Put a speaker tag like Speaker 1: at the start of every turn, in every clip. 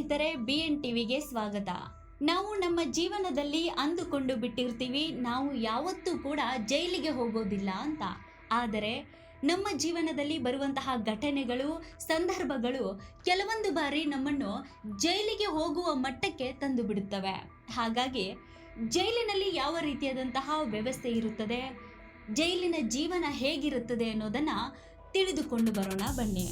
Speaker 1: ಸ್ನೇಹಿತರೆ B N ಟಿವಿಗೆ ಸ್ವಾಗತ. ನಾವು ನಮ್ಮ ಜೀವನದಲ್ಲಿ ಅಂದುಕೊಂಡು ಬಿಟ್ಟಿರ್ತೀವಿ, ನಾವು ಯಾವತ್ತೂ ಕೂಡ ಜೈಲಿಗೆ ಹೋಗೋದಿಲ್ಲ ಅಂತ. ಆದರೆ, ನಮ್ಮ ಜೀವನದಲ್ಲಿ ಬರುವಂತಹ ಘಟನೆಗಳು, ಸಂದರ್ಭಗಳು ಕೆಲವೊಂದು ಬಾರಿ ನಮ್ಮನ್ನು ಜೈಲಿಗೆ ಹೋಗುವ ಮಟ್ಟಕ್ಕೆ ತಂದು ಬಿಡುತ್ತವೆ ಹಾಗಾಗಿ, ಜೈಲಿನಲ್ಲಿ ಯಾವ ರೀತಿಯಾದಂತಹ ವ್ಯವಸ್ಥೆ ಇರುತ್ತದೆ, ಜೈಲಿನ ಜೀವನ ಹೇಗಿರುತ್ತದೆ ಅನ್ನೋದನ್ನ ತಿಳಿದುಕೊಂಡು ಬರೋಣ ಬನ್ನಿ.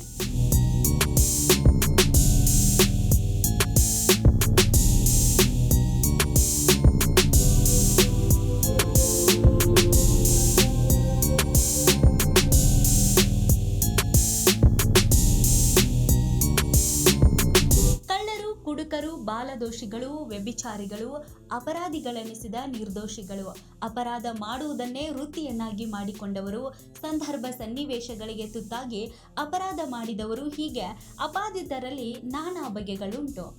Speaker 1: ಬಾಲದೋಷಿಗಳು ವ್ಯಭಿಚಾರಿಗಳು, ಅಪರಾಧಿಗಳೆನಿಸಿದ ನಿರ್ದೋಷಿಗಳು. ಅಪರಾಧ ಮಾಡುವುದನ್ನೇ ವೃತ್ತಿಯನ್ನಾಗಿ ಮಾಡಿಕೊಂಡವರು. ಸಂದರ್ಭ ಸನ್ನಿವೇಶಗಳಿಗೆ ತುತ್ತಾಗಿ ಅಪರಾಧ ಮಾಡಿದವರು ಹೀಗೆ ಅಪಾದಿತರಲ್ಲಿ ನಾನಾ ಬಗೆಗಳುಂಟು.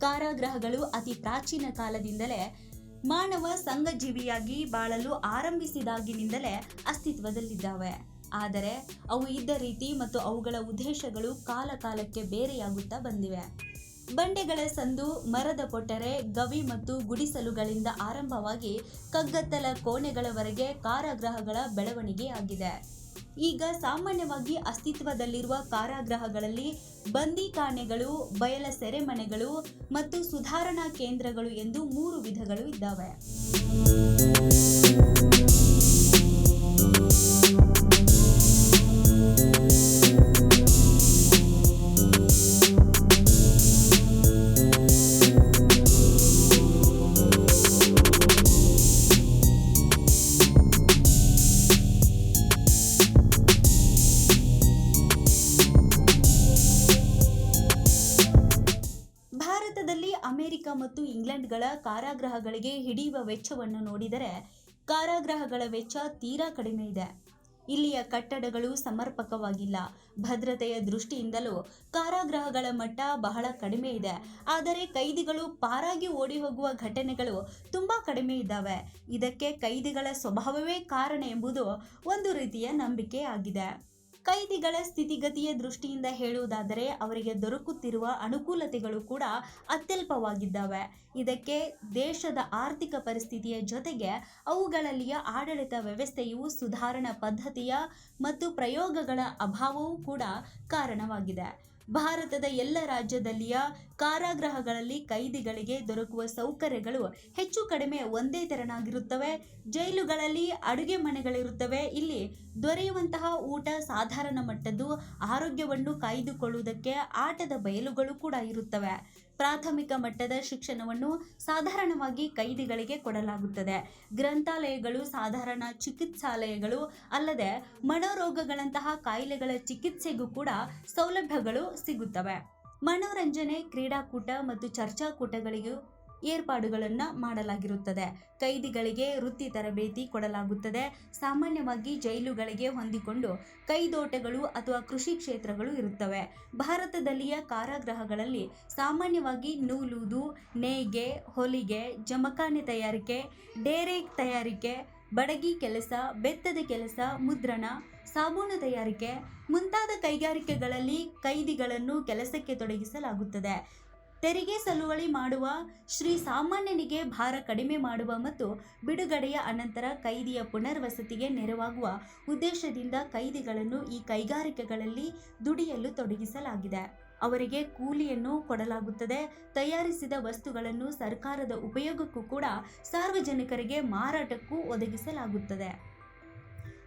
Speaker 1: ಕಾರಾಗೃಹಗಳು ಅತಿ ಪ್ರಾಚೀನ ಕಾಲದಿಂದಲೇ ಮಾನವ ಸಂಘಜೀವಿಯಾಗಿ ಬಾಳಲು ಆರಂಭಿಸಿದಾಗಿನಿಂದಲೇ ಅಸ್ತಿತ್ವದಲ್ಲಿದ್ದಾವೆ. ಆದರೆ ಅವು ಇದ್ದ ರೀತಿ ಮತ್ತು ಅವುಗಳ ಉದ್ದೇಶಗಳು ಕಾಲಕಾಲಕ್ಕೆ ಬೇರೆಯಾಗುತ್ತಾ ಬಂದಿವೆ. ಬಂಡೆಗಳ ಸಂದು, ಮರದ ಪೊಟ್ಟರೆ ಗವಿ ಮತ್ತು ಗುಡಿಸಲುಗಳಿಂದ ಆರಂಭವಾಗಿ ಕಗ್ಗತ್ತಲ ಕೋಣೆಗಳವರೆಗೆ ಕಾರಾಗೃಹಗಳ ಬೆಳವಣಿಗೆಯಾಗಿದೆ. ಈಗ ಸಾಮಾನ್ಯವಾಗಿ ಅಸ್ತಿತ್ವದಲ್ಲಿರುವ ಕಾರಾಗೃಹಗಳಲ್ಲಿ ಬಂದಿಖಾನೆಗಳು ಬಯಲ ಸೆರೆಮನೆಗಳು ಮತ್ತು ಸುಧಾರಣಾ ಕೇಂದ್ರಗಳು ಎಂದು ಮೂರು ವಿಧಗಳು ಇದ್ದಾವೆ. ಅಮೆರಿಕ ಮತ್ತು ಇಂಗ್ಲೆಂಡ್ಗಳ ಕಾರಾಗೃಹಗಳಿಗೆ ಹಿಡಿಯುವ ವೆಚ್ಚವನ್ನು ನೋಡಿದರೆ ಕಾರಾಗೃಹಗಳ ವೆಚ್ಚ ತೀರಾ ಕಡಿಮೆ ಇದೆ. ಇಲ್ಲಿಯ ಕಟ್ಟಡಗಳು ಸಮರ್ಪಕವಾಗಿಲ್ಲ. ಭದ್ರತೆಯ ದೃಷ್ಟಿಯಿಂದಲೂ ಕಾರಾಗೃಹಗಳ ಮಟ್ಟ ಬಹಳ ಕಡಿಮೆ ಇದೆ. ಆದರೆ ಕೈದಿಗಳು ಪಾರಾಗಿ ಓಡಿ ಹೋಗುವ ಘಟನೆಗಳು ತುಂಬ ಕಡಿಮೆ ಇದ್ದಾವೆ. ಇದಕ್ಕೆ ಕೈದಿಗಳ ಸ್ವಭಾವವೇ ಕಾರಣ ಎಂಬುದು ಒಂದು ರೀತಿಯ ನಂಬಿಕೆ ಆಗಿದೆ. ಕೈದಿಗಳ ಸ್ಥಿತಿಗತಿಯ ದೃಷ್ಟಿಯಿಂದ ಹೇಳುವುದಾದರೆ ಅವರಿಗೆ ದೊರಕುತ್ತಿರುವ ಅನುಕೂಲತೆಗಳು ಕೂಡ ಅತ್ಯಲ್ಪವಾಗಿದ್ದಾವೆ. ಇದಕ್ಕೆ ದೇಶದ ಆರ್ಥಿಕ ಪರಿಸ್ಥಿತಿಯ ಜೊತೆಗೆ ಅವುಗಳಲ್ಲಿಯ ಆಡಳಿತ ವ್ಯವಸ್ಥೆಯು ಸುಧಾರಣಾ ಪದ್ಧತಿಯ ಮತ್ತು ಪ್ರಯೋಗಗಳ ಅಭಾವವೂ ಕೂಡ ಕಾರಣವಾಗಿದೆ. ಭಾರತದ ಎಲ್ಲ ರಾಜ್ಯದಲ್ಲಿಯ ಕಾರಾಗೃಹಗಳಲ್ಲಿ ಕೈದಿಗಳಿಗೆ ದೊರಕುವ ಸೌಕರ್ಯಗಳು ಹೆಚ್ಚು ಕಡಿಮೆ ಒಂದೇ ತೆರನಾಗಿರುತ್ತವೆ. ಜೈಲುಗಳಲ್ಲಿ ಅಡುಗೆ ಮನೆಗಳಿರುತ್ತವೆ. ಇಲ್ಲಿ ದೊರೆಯುವಂತಹ ಊಟ ಸಾಧಾರಣ ಮಟ್ಟದ್ದು ಆರೋಗ್ಯವನ್ನು ಕಾಯ್ದುಕೊಳ್ಳುವುದಕ್ಕೆ ಆಟದ ಬಯಲುಗಳು ಕೂಡ ಇರುತ್ತವೆ. ಪ್ರಾಥಮಿಕ ಮಟ್ಟದ ಶಿಕ್ಷಣವನ್ನು ಸಾಧಾರಣವಾಗಿ ಕೈದಿಗಳಿಗೆ ಕೊಡಲಾಗುತ್ತದೆ. ಗ್ರಂಥಾಲಯಗಳು ಸಾಧಾರಣ ಚಿಕಿತ್ಸಾಲಯಗಳು ಅಲ್ಲದೆ ಮನೋರೋಗಗಳಂತಹ ಕಾಯಿಲೆಗಳ ಚಿಕಿತ್ಸೆಗೂ ಕೂಡ ಸೌಲಭ್ಯಗಳು ಸಿಗುತ್ತವೆ. ಮನೋರಂಜನೆ, ಕ್ರೀಡಾಕೂಟ ಮತ್ತು ಚರ್ಚಾಕೂಟಗಳಿಗೂ ಏರ್ಪಾಡುಗಳನ್ನು ಮಾಡಲಾಗಿರುತ್ತದೆ. ಕೈದಿಗಳಿಗೆ ವೃತ್ತಿ ತರಬೇತಿ ಕೊಡಲಾಗುತ್ತದೆ. ಸಾಮಾನ್ಯವಾಗಿ ಜೈಲುಗಳಿಗೆ ಹೊಂದಿಕೊಂಡು ಕೈದೋಟಗಳು ಅಥವಾ ಕೃಷಿ ಕ್ಷೇತ್ರಗಳು ಇರುತ್ತವೆ. ಭಾರತದಲ್ಲಿಯ ಕಾರಾಗೃಹಗಳಲ್ಲಿ ಸಾಮಾನ್ಯವಾಗಿ ನೂಲುವುದು ನೇಯ್ಗೆ, ಹೊಲಿಗೆ, ಜಮಖಾನೆ ತಯಾರಿಕೆ ಡೇರೆ ತಯಾರಿಕೆ, ಬಡಗಿ ಕೆಲಸ, ಬೆತ್ತದ ಕೆಲಸ, ಮುದ್ರಣ, ಸಾಬೂನು ತಯಾರಿಕೆ ಮುಂತಾದ ಕೈಗಾರಿಕೆಗಳಲ್ಲಿ ಕೈದಿಗಳನ್ನು ಕೆಲಸಕ್ಕೆ ತೊಡಗಿಸಲಾಗುತ್ತದೆ. ತೆರಿಗೆ ಸಲುವಳಿ ಮಾಡುವ ಶ್ರೀ ಸಾಮಾನ್ಯನಿಗೆ ಭಾರ ಕಡಿಮೆ ಮಾಡುವ ಮತ್ತು ಬಿಡುಗಡೆಯ ಅನಂತರ ಕೈದಿಯ ಪುನರ್ವಸತಿಗೆ ನೆರವಾಗುವ ಉದ್ದೇಶದಿಂದ ಕೈದಿಗಳನ್ನು ಈ ಕೈಗಾರಿಕೆಗಳಲ್ಲಿ ದುಡಿಯಲು ತೊಡಗಿಸಲಾಗಿದೆ. ಅವರಿಗೆ ಕೂಲಿಯನ್ನು ಕೊಡಲಾಗುತ್ತದೆ. ತಯಾರಿಸಿದ ವಸ್ತುಗಳನ್ನು ಸರ್ಕಾರದ ಉಪಯೋಗಕ್ಕೂ ಕೂಡ ಸಾರ್ವಜನಿಕರಿಗೆ ಮಾರಾಟಕ್ಕೂ ಒದಗಿಸಲಾಗುತ್ತದೆ.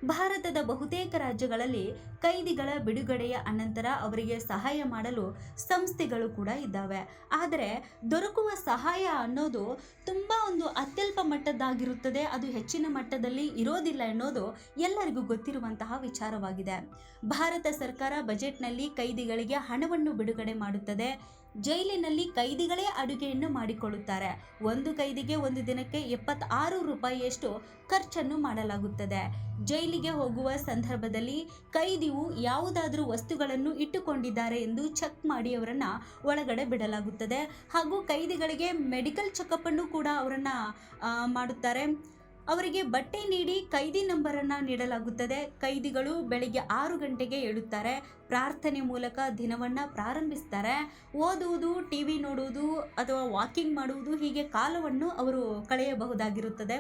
Speaker 1: ಭಾರತದ ಬಹುತೇಕ ರಾಜ್ಯಗಳಲ್ಲಿ ಕೈದಿಗಳ ಬಿಡುಗಡೆಯ ಅನಂತರ ಅವರಿಗೆ ಸಹಾಯ ಮಾಡಲು ಸಂಸ್ಥೆಗಳು ಕೂಡ ಇದ್ದಾವೆ. ಆದರೆ ದೊರಕುವ ಸಹಾಯ ಅನ್ನೋದು ತುಂಬ ಒಂದು ಅತ್ಯಲ್ಪ ಮಟ್ಟದ್ದಾಗಿರುತ್ತದೆ. ಅದು ಹೆಚ್ಚಿನ ಮಟ್ಟದಲ್ಲಿ ಇರೋದಿಲ್ಲ ಅನ್ನೋದು ಎಲ್ಲರಿಗೂ ಗೊತ್ತಿರುವಂತಹ ವಿಚಾರವಾಗಿದೆ. ಭಾರತ ಸರ್ಕಾರ ಬಜೆಟ್ನಲ್ಲಿ ಕೈದಿಗಳಿಗೆ ಹಣವನ್ನು ಬಿಡುಗಡೆ ಮಾಡುತ್ತದೆ. ಜೈಲಿನಲ್ಲಿ ಕೈದಿಗಳೇ ಅಡುಗೆಯನ್ನು ಮಾಡಿಕೊಳ್ಳುತ್ತಾರೆ. ಒಂದು ಕೈದಿಗೆ ಒಂದು ದಿನಕ್ಕೆ ಎಪ್ಪತ್ತಾರು ರೂಪಾಯಿಯಷ್ಟು ಖರ್ಚನ್ನು ಮಾಡಲಾಗುತ್ತದೆ. ಜೈಲಿಗೆ ಹೋಗುವ ಸಂದರ್ಭದಲ್ಲಿ ಕೈದಿಯು ಯಾವುದಾದರೂ ವಸ್ತುಗಳನ್ನು ಇಟ್ಟುಕೊಂಡಿದ್ದಾರೆ ಎಂದು ಚೆಕ್ ಮಾಡಿ ಅವರನ್ನು ಒಳಗಡೆ ಬಿಡಲಾಗುತ್ತದೆ. ಹಾಗೂ ಕೈದಿಗಳಿಗೆ ಮೆಡಿಕಲ್ ಚೆಕಪ್ ಅನ್ನು ಕೂಡ ಅವರನ್ನು ಮಾಡುತ್ತಾರೆ. ಅವರಿಗೆ ಬಟ್ಟೆ ನೀಡಿ ಕೈದಿ ನಂಬರನ್ನು ನೀಡಲಾಗುತ್ತದೆ. ಕೈದಿಗಳು ಬೆಳಿಗ್ಗೆ ಆರು ಗಂಟೆಗೆ ಏಳುತ್ತಾರೆ. ಪ್ರಾರ್ಥನೆ ಮೂಲಕ ದಿನವನ್ನು ಪ್ರಾರಂಭಿಸ್ತಾರೆ. ಓದುವುದು ಟಿ ವಿ ನೋಡುವುದು ಅಥವಾ ವಾಕಿಂಗ್ ಮಾಡುವುದು ಹೀಗೆ ಕಾಲವನ್ನು ಅವರು ಕಳೆಯಬಹುದಾಗಿರುತ್ತದೆ.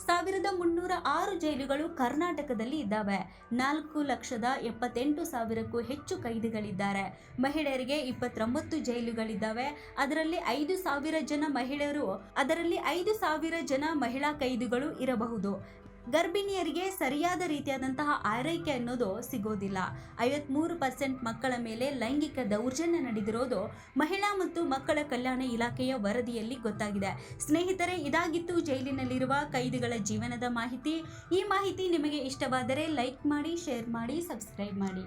Speaker 1: ಸಾವಿರದ ಮುನ್ನೂರ ಆರು ಜೈಲುಗಳು ಕರ್ನಾಟಕದಲ್ಲಿ ಇದ್ದಾವೆ. ನಾಲ್ಕು ಲಕ್ಷದ ಎಪ್ಪತ್ತೆಂಟು ಸಾವಿರಕ್ಕೂ ಹೆಚ್ಚು ಕೈದಿಗಳಿದ್ದಾರೆ. ಮಹಿಳೆಯರಿಗೆ ಇಪ್ಪತ್ತೊಂಬತ್ತು ಜೈಲುಗಳಿದ್ದಾವೆ. ಅದರಲ್ಲಿ ಐದು ಸಾವಿರ ಜನ ಮಹಿಳೆಯರು, ಅದರಲ್ಲಿ ಐದು ಸಾವಿರ ಜನ ಮಹಿಳಾ ಕೈದಿಗಳು ಇರಬಹುದು. ಗರ್ಭಿಣಿಯರಿಗೆ ಸರಿಯಾದ ರೀತಿಯಾದಂತಹ ಆರೈಕೆ ಅನ್ನೋದು ಸಿಗೋದಿಲ್ಲ. ಐವತ್ಮೂರು ಪರ್ಸೆಂಟ್ ಮಕ್ಕಳ ಮೇಲೆ ಲೈಂಗಿಕ ದೌರ್ಜನ್ಯ ನಡೆದಿರೋದು ಮಹಿಳಾ ಮತ್ತು ಮಕ್ಕಳ ಕಲ್ಯಾಣ ಇಲಾಖೆಯ ವರದಿಯಲ್ಲಿ ಗೊತ್ತಾಗಿದೆ. ಸ್ನೇಹಿತರೆ, ಇದಾಗಿತ್ತು ಜೈಲಿನಲ್ಲಿರುವ ಕೈದಿಗಳ ಜೀವನದ ಮಾಹಿತಿ. ಈ ಮಾಹಿತಿ ನಿಮಗೆ ಇಷ್ಟವಾದರೆ ಲೈಕ್ ಮಾಡಿ, ಶೇರ್ ಮಾಡಿ, ಸಬ್ಸ್ಕ್ರೈಬ್ ಮಾಡಿ.